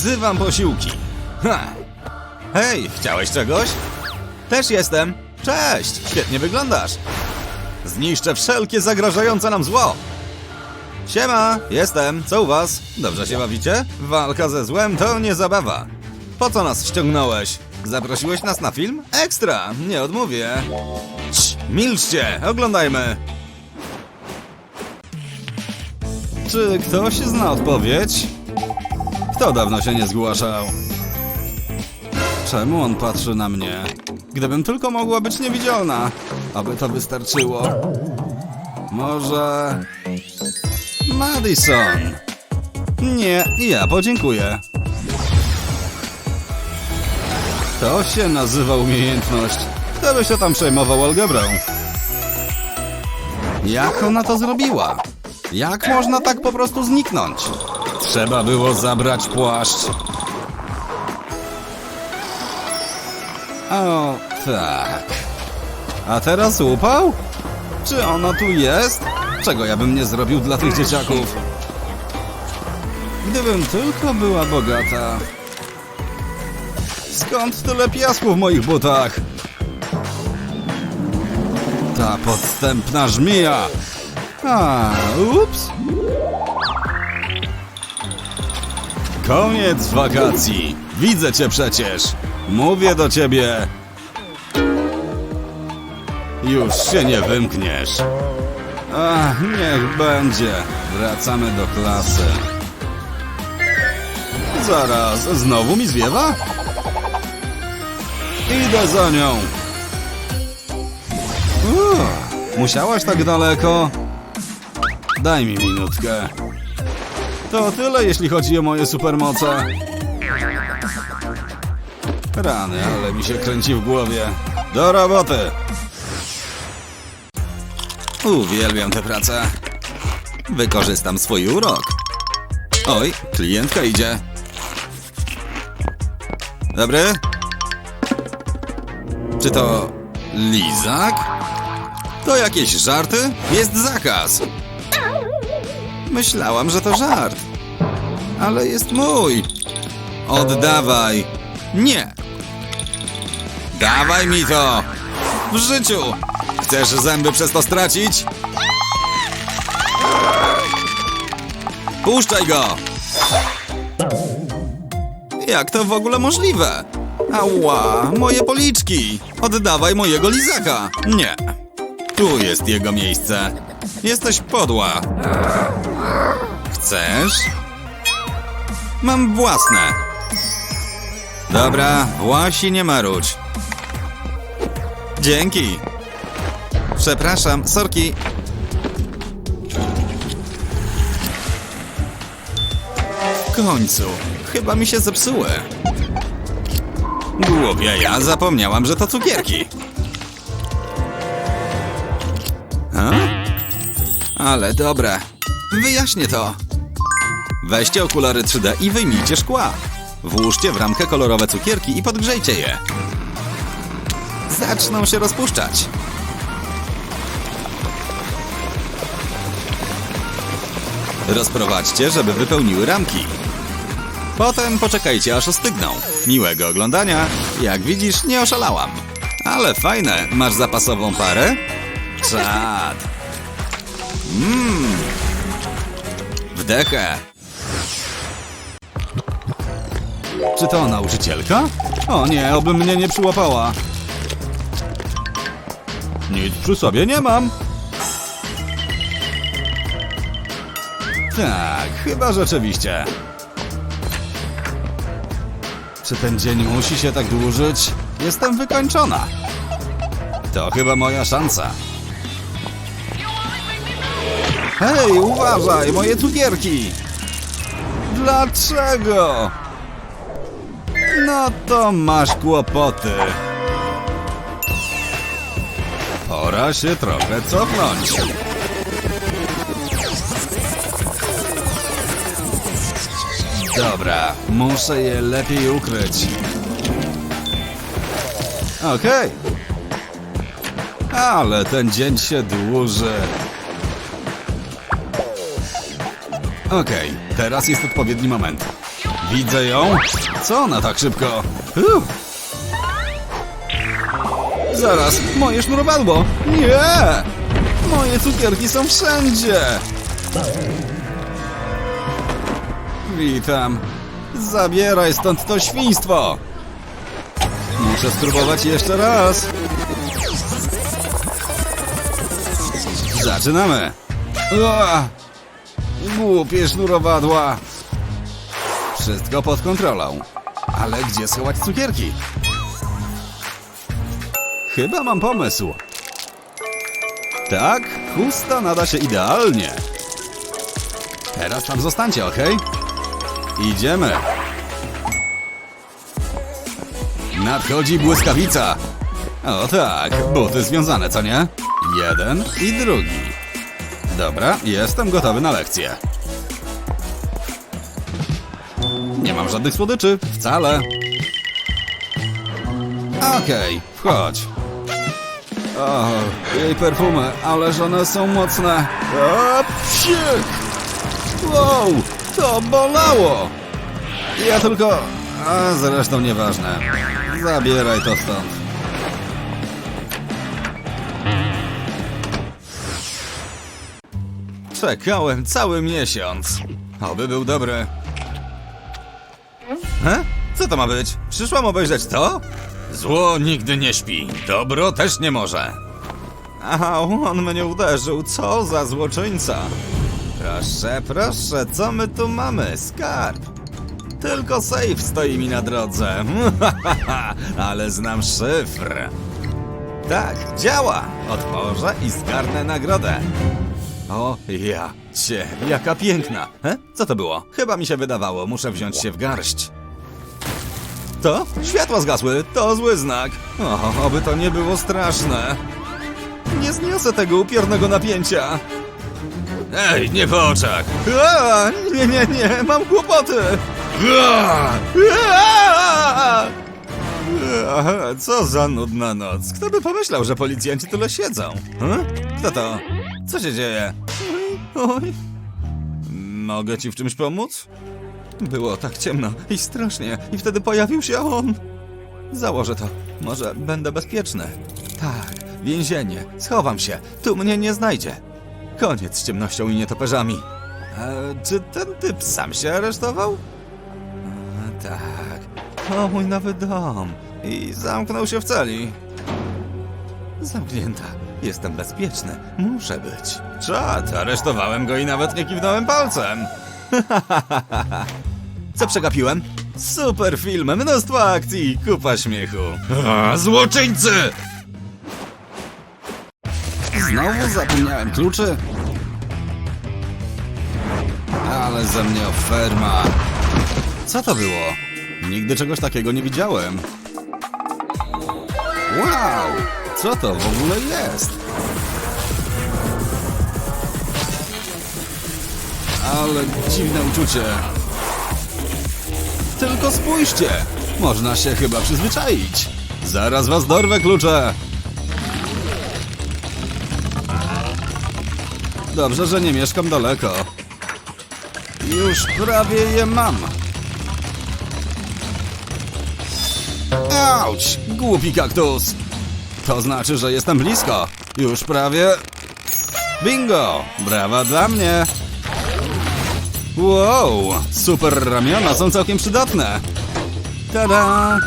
Wzywam posiłki. Ha. Hej, chciałeś czegoś? Też jestem. Cześć, świetnie wyglądasz. Zniszczę wszelkie zagrażające nam zło. Siema, jestem. Co u was? Dobrze się bawicie? Walka ze złem to nie zabawa. Po co nas ściągnąłeś? Zaprosiłeś nas na film? Ekstra, nie odmówię. Cii, milczcie, oglądajmy. Czy ktoś zna odpowiedź? Kto dawno się nie zgłaszał? Czemu on patrzy na mnie? Gdybym tylko mogła być niewidzialna, aby to wystarczyło. Może... Madison. Nie, ja podziękuję. To się nazywa umiejętność. Kto by się tam przejmował algebrą? Jak ona to zrobiła? Jak można tak po prostu zniknąć? Trzeba było zabrać płaszcz. O, tak. A teraz upał? Czy ona tu jest? Czego ja bym nie zrobił dla tych dzieciaków? Gdybym tylko była bogata. Skąd tyle piasku w moich butach? Ta podstępna żmija! A, ups! Koniec wakacji! Widzę cię przecież! Mówię do ciebie! Już się nie wymkniesz! Ach, niech będzie. Wracamy do klasy. Zaraz, znowu mi zwiewa? Idę za nią. Uff, musiałaś tak daleko? Daj mi minutkę. To tyle, jeśli chodzi o moje supermoce. Rany, ale mi się kręci w głowie. Do roboty! Uwielbiam tę pracę. Wykorzystam swój urok. Oj, klientka idzie. Dobry? Czy to lizak? To jakieś żarty? Jest zakaz. Myślałam, że to żart. Ale jest mój. Oddawaj. Nie. Dawaj mi to. W życiu. Chcesz zęby przez to stracić? Puszczaj go! Jak to w ogóle możliwe? Ała, moje policzki! Oddawaj mojego lizaka! Nie. Tu jest jego miejsce. Jesteś podła. Chcesz? Mam własne. Dobra, własi nie marudź. Dzięki. Przepraszam, sorki. W końcu, chyba mi się zepsuły. Głupia ja, zapomniałam, że to cukierki. A? Ale dobre. Wyjaśnię to. Weźcie okulary 3D i wyjmijcie szkła. Włóżcie w ramkę kolorowe cukierki i podgrzejcie je. Zaczną się rozpuszczać. Rozprowadźcie, żeby wypełniły ramki. Potem poczekajcie, aż ostygną. Miłego oglądania. Jak widzisz, nie oszalałam. Ale fajne. Masz zapasową parę? Czad. Mmm. Wdechę. Czy to nauczycielka? O nie, oby mnie nie przyłapała. Nic przy sobie nie mam. Tak, chyba rzeczywiście. Czy ten dzień musi się tak dłużyć? Jestem wykończona. To chyba moja szansa. Hej, uważaj, moje cukierki! Dlaczego? No to masz kłopoty. Pora się trochę cofnąć. Dobra, muszę je lepiej ukryć. Okej. Ale ten dzień się dłuży. Okej, teraz jest odpowiedni moment. Widzę ją. Co ona tak szybko? Uff. Zaraz, moje sznurowadło! Nie! Moje cukierki są wszędzie! Witam. Zabieraj stąd to świństwo! Muszę spróbować jeszcze raz. Zaczynamy. Głupie sznurowadła. Wszystko pod kontrolą. Ale gdzie schować cukierki? Chyba mam pomysł. Tak, chusta nada się idealnie. Teraz tam zostańcie, ok? Idziemy. Nadchodzi błyskawica. O tak, buty związane, co nie? Jeden i drugi. Dobra, jestem gotowy na lekcję. Nie mam żadnych słodyczy, wcale. Okej, wchodź. O, jej perfumy, ależ one są mocne. O! Wow, to bolało! Ja tylko... A zresztą nieważne. Zabieraj to stąd. Czekałem cały miesiąc. Oby był dobry. He? Co to ma być? Przyszłam obejrzeć to? Zło nigdy nie śpi. Dobro też nie może. Aha, on mnie uderzył. Co za złoczyńca. Proszę, proszę, co my tu mamy? Skarb. Tylko safe stoi mi na drodze. Ale znam szyfr. Tak, działa. Otworzę i zgarnę nagrodę. O, ja cię, jaka piękna. He? Co to było? Chyba mi się wydawało, muszę wziąć się w garść. To? Światła zgasły, to zły znak. O, oby to nie było straszne. Nie zniosę tego upiornego napięcia. Ej, nie po oczach. A, nie, nie, nie, mam kłopoty. A, a, a, Co za nudna noc. Kto by pomyślał, że policjanci tyle siedzą? Hm? Kto to? Co się dzieje? Oj. Mogę ci w czymś pomóc? Było tak ciemno i strasznie, i wtedy pojawił się on. Założę to. Może będę bezpieczny. Tak, więzienie. Schowam się. Tu mnie nie znajdzie. Koniec z ciemnością i nietoperzami. E, czy ten typ sam się aresztował? A, tak. O, mój nowy dom. I zamknął się w celi. Zamknięta. Jestem bezpieczny. Muszę być. Czad, aresztowałem go i nawet nie kiwnąłem palcem. Co przegapiłem? Super film, mnóstwo akcji, kupa śmiechu. A, złoczyńcy! Znowu zapomniałem kluczy? Ale ze mnie oferma. Co to było? Nigdy czegoś takiego nie widziałem. Wow! Co to w ogóle jest? Ale dziwne uczucie. Tylko spójrzcie! Można się chyba przyzwyczaić. Zaraz was dorwę klucze! Dobrze, że nie mieszkam daleko. Już prawie je mam. Auć! Głupi kaktus! To znaczy, że jestem blisko. Już prawie... Bingo! Brawa dla mnie! Wow! Super ramiona są całkiem przydatne. Tada!